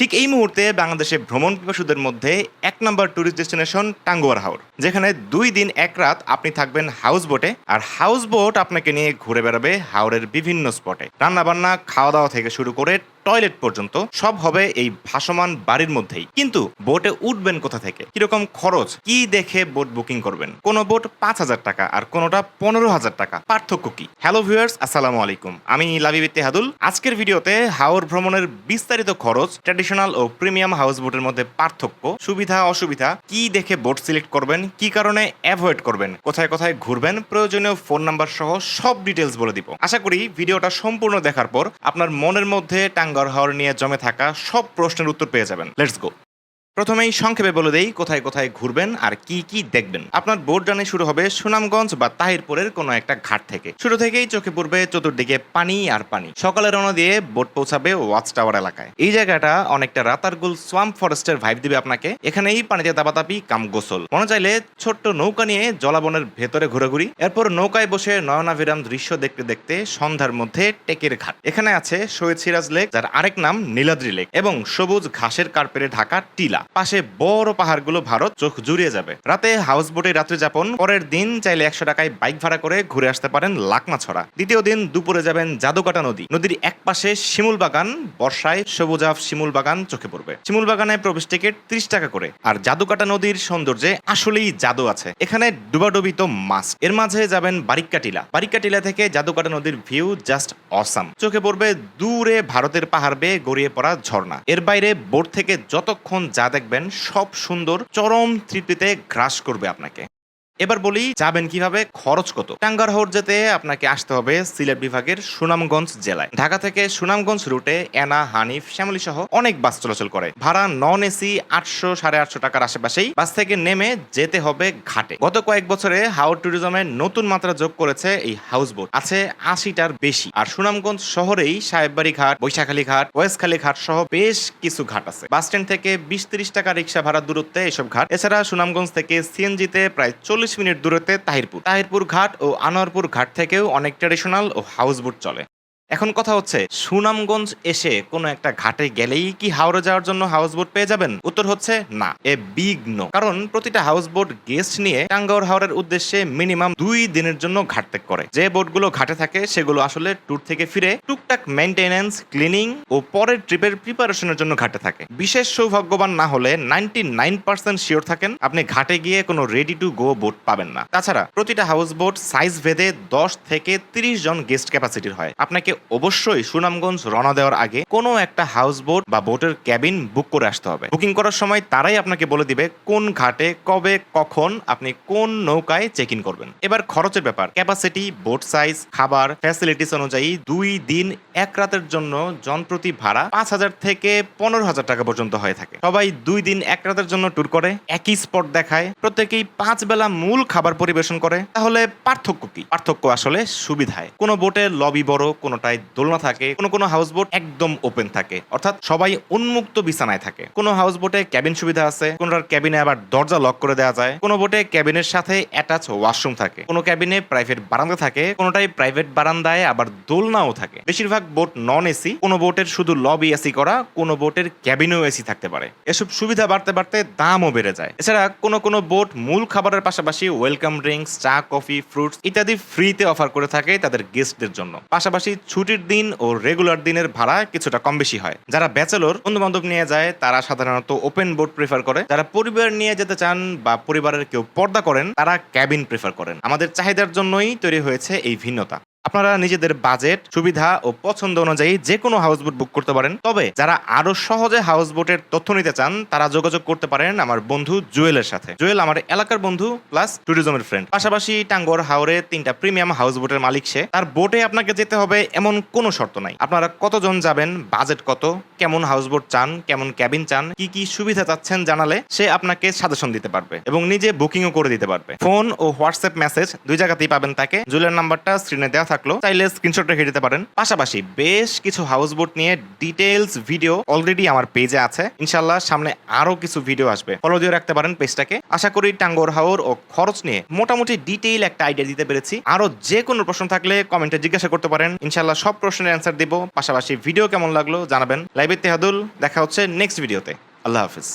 ঠিক এই মুহূর্তে বাংলাদেশে ভ্রমণ পিপাসুদের মধ্যে এক নম্বর ট্যুরিস্ট ডেস্টিনেশন টাঙ্গুয়ার হাওর, যেখানে দুই দিন এক রাত আপনি থাকবেন হাউস বোটে আর হাউস বোট আপনাকে নিয়ে ঘুরে বেড়াবে হাওরের বিভিন্ন স্পটে। রান্নাবান্না খাওয়া দাওয়া থেকে শুরু করে টয়লেট পর্যন্ত সব হবে এই ভাসমান বাড়ির মধ্যেই। কিন্তু বোটে উঠবেন কোথা থেকে? কীরকম খরচ? কি দেখে বোট বুকিং করবেন? কোন বোট পাঁচ হাজার টাকা আর কোনোটা পনেরো হাজার টাকা। পার্থক্য কি? হ্যালো ভিউয়ার্স, আসসালামু আলাইকুম। আমি লাবিব ইত্তেহাদুল আজকের ভিডিওতে হাওর ভ্রমণের বিস্তারিত খরচ ট্র্যাডিশনাল ও প্রিমিয়াম হাউস বোটের মধ্যে পার্থক্য, সুবিধা, অসুবিধা, কি দেখে বোট সিলেক্ট করবেন, কি কারণে অ্যাভয়েড করবেন, কোথায় কোথায় ঘুরবেন, প্রয়োজনীয় ফোন নাম্বার সহ সব ডিটেলস বলে দিব। আশা করি ভিডিওটা সম্পূর্ণ দেখার পর আপনার মনের মধ্যে টাঙ্গার হাওর নিয়ে জমে থাকা সব প্রশ্নের উত্তর পেয়ে যাবেন। লেটস গো প্রথমেই সংক্ষেপে বলে দেই কোথায় কোথায় ঘুরবেন আর কি কি দেখবেন। আপনার বোট জার্নি শুরু হবে সুনামগঞ্জ বা তাহিরপুরের কোনো একটা ঘাট থেকে। শুরু থেকেই চোখে পড়বে চতুর্দিকে পানি আর পানি। সকালে রওনা দিয়ে বোট পৌঁছাবে ওয়াচ টাওয়ার এলাকায়। এই জায়গাটা অনেকটা রাতারগুল সোয়াম্প ফরেস্টের ভাইব দিবে আপনাকে। এখানেই পানিতে দাবাতাপি কাম গোসল। মনে চাইলে ছোট্ট নৌকা নিয়ে জলাবনের ভেতরে ঘুরাঘুরি। এরপর নৌকায় বসে নয়নাভিরাম দৃশ্য দেখতে দেখতে সন্ধ্যার মধ্যে টেকের ঘাট। এখানে আছে শহীদ সিরাজ লেক, যার আরেক নাম নীলাদ্রি লেক, এবং সবুজ ঘাসের কার্পেটে ঢাকা টিলা। পাশে বড় পাহাড়গুলো ভারত চোখ জুড়িয়ে যাবে। রাতে হাউস বোটে রাত্রি যাপন, পরের দিন চাইলে একশো টাকায় বাইক ভাড়া করে ঘুরে আসতে পারেন লাকমাছড়া। দ্বিতীয় দিন দুপুরে যাবেন জাদুকাটা নদী। নদীর এক পাশে শিমুল বাগান, বর্ষায় সবুজাভ শিমুল বাগান চোখে পড়বে। শিমুল বাগানে প্রবেশ টিকিট ত্রিশ টাকা করে। আর জাদুকাটা নদীর সৌন্দর্যে আসলেই জাদু আছে। এখানে ডুবাডুবি তো মাস্ট। এর মাঝে যাবেন বারিক্কা টিলা বারিক্কা টিলা থেকে জাদুকাটা নদীর ভিউ জাস্ট অসাম। চোখে পড়বে দূরে ভারতের পাহাড় বেয়ে গড়িয়ে পড়া ঝর্ণা। এর বাইরে বোট থেকে যতক্ষণ যা দেখবেন সব সুন্দর চরম তৃপ্তিতে গ্রাস করবে আপনাকে। এবার বলি, যাবেন কীভাবে, খরচ কত? টাঙ্গারহর যেতে আপনাকে আসতে হবে সিলেট বিভাগের সুনামগঞ্জ জেলায়। ঢাকা থেকে সুনামগঞ্জ রুটে এনা, হানিফ শ্যামলী সহ অনেক বাস চলাচল করে। ভাড়া নন এসি, আটশো, সাড়ে আটশো টাকার আশেপাশেই বাস থেকে নেমে যেতে হবে ঘাটে। গত কয়েক বছরে হাওড় ট্যুরিজমে নতুন মাত্রা যোগ করেছে এই হাউস বোট আছে আশিটার বেশি। আর সুনামগঞ্জ শহরেই সাহেববাড়ি ঘাট, বৈশাখালী ঘাট, ওয়েসখালী ঘাট সহ বেশ কিছু ঘাট আছে। বাস স্ট্যান্ড থেকে বিশ তিরিশ টাকা রিক্সা ভাড়া দূরত্বে এসব ঘাট। এছাড়া সুনামগঞ্জ থেকে সিএনজিতে প্রায় চল্লিশ মিনিট দূরত্বে তাহিরপুর। তাহিরপুর ঘাট ও আনোয়ারপুর ঘাট থেকেও অনেক ট্র্যাডিশনাল ও হাউস বোট চলে। এখন কথা হচ্ছে, সুনামগঞ্জ এসে কোনো একটা ঘাটে গেলেই কি হাওড়ে যাওয়ার জন্য হাউস বোট পেয়ে যাবেন? উত্তর হচ্ছে না, এ বিগ নো কারণ প্রতিটা হাউস বোট গেস্ট নিয়ে টাঙ্গাওর হাওড়ের উদ্দেশ্যে মিনিমাম দুই দিনের জন্য ঘাট ত্যাগ করে। যে বোটগুলো ঘাটে থাকে, সেগুলো আসলে ট্যুর থেকে ফিরে টুকটাক মেনটেনেন্স ক্লিনিং ও পরের ট্রিপের প্রিপারেশনের জন্য ঘাটে থাকে। বিশেষ সৌভাগ্যবান না হলে নাইনটি নাইন পার্সেন্ট শিওর থাকেন, আপনি ঘাটে গিয়ে কোনো রেডি টু গো বোট পাবেন না। তাছাড়া প্রতিটা হাউস বোট সাইজ ভেদে দশ থেকে তিরিশ জন গেস্ট ক্যাপাসিটির হয়। আপনাকে অবশ্যই সুনামগঞ্জ রওনা দেওয়ার আগে কোনো একটা হাউস বোট বা বোটের ক্যাবিন বুক করে আসতে হবে। বুকিং করার সময় তারাই আপনাকে বলে দিবে কোন ঘাটে, কবে, কখন আপনি কোন নৌকায় চেক ইন করবেন। এবার খরচের ব্যাপার। ক্যাপাসিটি বোট সাইজ খাবার ফ্যাসিলিটিস অনুযায়ী দুই দিন, এক রাতের জন্য জনপ্রতি ভাড়া পাঁচ হাজার থেকে পনেরো হাজার টাকা পর্যন্ত হয়ে থাকে। সবাই দুই দিন, এক রাতের জন্য ট্যুর করে, একই স্পট দেখায়, প্রত্যেকেই পাঁচ বেলা মূল খাবার পরিবেশন করে। তাহলে পার্থক্য কি? পার্থক্য আসলে সুবিধায়। কোনো বোটে লবি বড় কোনোটায় দোলনা থাকে, কোনো কোনো হাউস বোট একদম ওপেন থাকে। অর্থাৎ সবাই উন্মুক্ত বিছানায় থাকে। কোনো হাউস বোটে ক্যাবিন সুবিধা আছে, কোনোটার ক্যাবিনে আবার দরজা লক করে দেওয়া যায়। কোনো বোটে ক্যাবিনের সাথে অ্যাটাচ ওয়াশরুম থাকে। কোনো ক্যাবিনে প্রাইভেট বারান্দা থাকে, কোনোটাই প্রাইভেট বারান্দায় আবার দোলনাও থাকে। বেশিরভাগ বোট নন এসি কোনো বোটের শুধু লবি এসি করা, কোনো বোটের ক্যাবিনেও এসি থাকতে পারে। এসব সুবিধা বাড়তে বাড়তে দামও বেড়ে যায়। এছাড়া কোনো কোনো বোট মূল খাবারের পাশাপাশি ওয়েলকাম ড্রিঙ্কস চা কফি ফ্রুটস ইত্যাদি ফ্রিতে অফার করে থাকে তাদের গেস্টদের জন্য। পাশাপাশি ছুটির দিন ও রেগুলার দিনের ভাড়া কিছুটা কম বেশি হয়। যারা ব্যাচেলর বন্ধু বান্ধব নিয়ে যায়, তারা সাধারণত ওপেন বোট প্রেফার করে। যারা পরিবার নিয়ে যেতে চান বা পরিবারের কেউ পর্দা করেন, তারা ক্যাবিন প্রেফার করেন। আমাদের চাহিদার জন্যই তৈরি হয়েছে এই ভিন্নতা। আপনারা নিজেদের বাজেট, সুবিধা ও পছন্দ অনুযায়ী যে কোনো হাউস বোট বুক করতে পারেন। তবে যারা আরও সহজে হাউস বোটের তথ্য নিতে চান, তারা যোগাযোগ করতে পারেন আমার বন্ধু জুয়েলের সাথে। জুয়েল আমার এলাকার বন্ধু প্লাস ট্যুরিজমের ফ্রেন্ড পাশাপাশি টাঙ্গর হাওরে তিনটা প্রিমিয়াম হাউস বোটের মালিক সে। তার বোটে আপনাকে যেতে হবে এমন কোনো শর্ত নাই। আপনারা কতজন যাবেন বাজেট কত, কেমন হাউস বোট চান, কেমন ক্যাবিন চান, কি কি সুবিধা চাচ্ছেন জানালে সে আপনাকে সাজেশন দিতে পারবে এবং নিজে বুকিংও করে দিতে পারবে। ফোন ও হোয়াটসঅ্যাপ মেসেজ দুই জায়গাতেই পাবেন তাকে। জুয়েলের নাম্বারটা স্ক্রিনে দেওয়া থাকল, চাইলে স্ক্রিনশট রেখে দিতে পারেন। পাশাপাশি বেশ কিছু হাউস বোট নিয়ে ডিটেলস ভিডিও অলরেডি আমার পেজে আছে। ইনশাল্লাহ সামনে আরও কিছু ভিডিও আসবে। ফলো দিয়ে রাখতে পারেন পেজটাকে আশা করি টাঙ্গর হাওর ও খরচ নিয়ে মোটামুটি ডিটেইল একটা আইডিয়া দিতে পেরেছি। আরও যে কোনো প্রশ্ন থাকলে কমেন্টে জিজ্ঞাসা করতে পারেন। ইনশাল্লাহ সব প্রশ্নের অ্যান্সার দেবো। পাশাপাশি ভিডিও কেমন লাগল জানাবেন। লাইভ তেহাদুল দেখা হচ্ছে নেক্সট ভিডিওতে আল্লাহ হাফিজ।